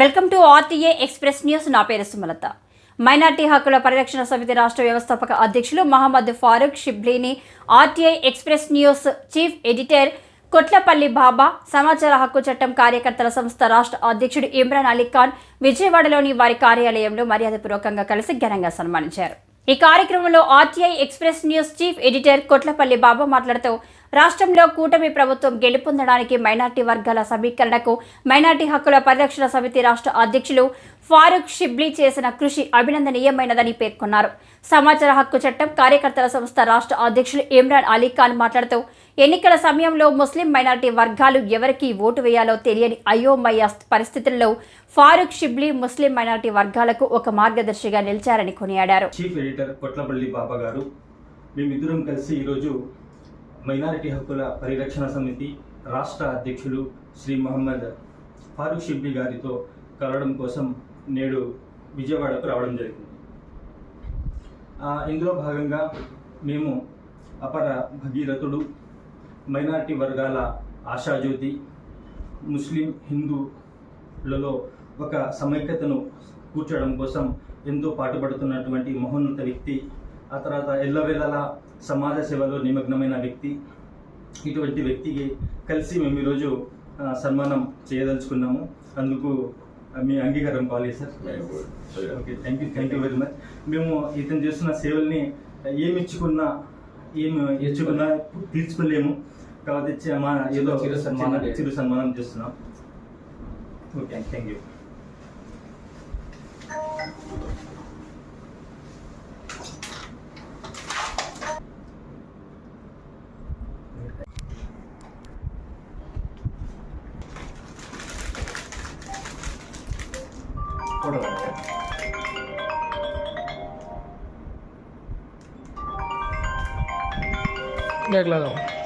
Welcome to RTA express news. నా పేరు Sumalatha. Minority హక్కుల పరిరక్షణ సమితి రాష్ట్ర వ్యవస్థాపక అధ్యక్షులు Mohammed Farooq షిబ్లీని RTI express news chief editor Kotlapalli Baba సమాచార హక్కు చట్టం కార్యకర్తల సంస్థ రాష్ట్ర అధ్యక్షుడు ఇమ్రాన్ అలీ ఖాన్ విజయవాడలోని వారి కార్యాలయంలో మర్యాదపూర్వకంగా కలిసి ఘనంగా సన్మానించారు. ఈ కార్యక్రమంలో RTI express news chief editor Kotlapalli Baba మాట్లాడుతూ రాష్ట్రంలో కూటమి ప్రభుత్వం గెలుపొందడానికి మైనార్టీ వర్గాల సమీకరణకు మైనార్టీ హక్కుల పరిరక్షణ సమితి రాష్ట్ర అధ్యక్షులు ఫారూక్ షిబ్లీ చేసిన కృషి అభినందనీయమైనదని పేర్కొన్నారు. సమాచార హక్కు చట్టం కార్యకర్తల సంస్థ రాష్ట్ర అధ్యక్షులు ఇమ్రాన్ అలీ ఖాన్ మాట్లాడుతూ ఎన్నికల సమయంలో ముస్లిం మైనార్టీ వర్గాలు ఎవరికి ఓటు వేయాలో తెలియని అయోమయ పరిస్థితుల్లో ఫారూక్ షిబ్లీ ముస్లిం మైనార్టీ వర్గాలకు ఒక మార్గదర్శిగా నిలిచారని కొనియాడారు. చీఫ్ ఎడిటర్ కొట్లపల్లి బాబా గారు మేమిద్దరం కలిసి ఈరోజు మైనారిటీ హక్కుల పరిరక్షణ సమితి రాష్ట్ర అధ్యక్షులు శ్రీ మహమ్మద్ ఫారూక్ షిబ్లీ గారితో కలవడం కోసం నేడు విజయవాడకు రావడం జరిగింది. ఇందులో భాగంగా మేము అపర భగీరథుడు మైనారిటీ వర్గాల ఆశాజ్యోతి ముస్లిం హిందూలలో ఒక సమైక్యతను కూర్చోవడం కోసం ఎంతో పాటుపడుతున్నటువంటి మహోన్నత వ్యక్తి ఆ తర్వాత ఎల్లవేళలా సమాజ సేవలో నిమగ్నమైన వ్యక్తి ఇటువంటి వ్యక్తికి కలిసి మేము ఈరోజు సన్మానం చేయదలుచుకున్నాము. అందుకు మీ అంగీకారం కావాలి sir. Okay thank you thank you very much మేము ఇతను చేస్తున్న సేవల్ని ఏమి ఇచ్చుకున్నా ఏమి ఇచ్చుకున్నా తీర్చుకోలేము. కాబట్టి ఏదో చిరు సన్మానం చిరు సన్మానం చేస్తున్నాం. Okay thank you por la Ya.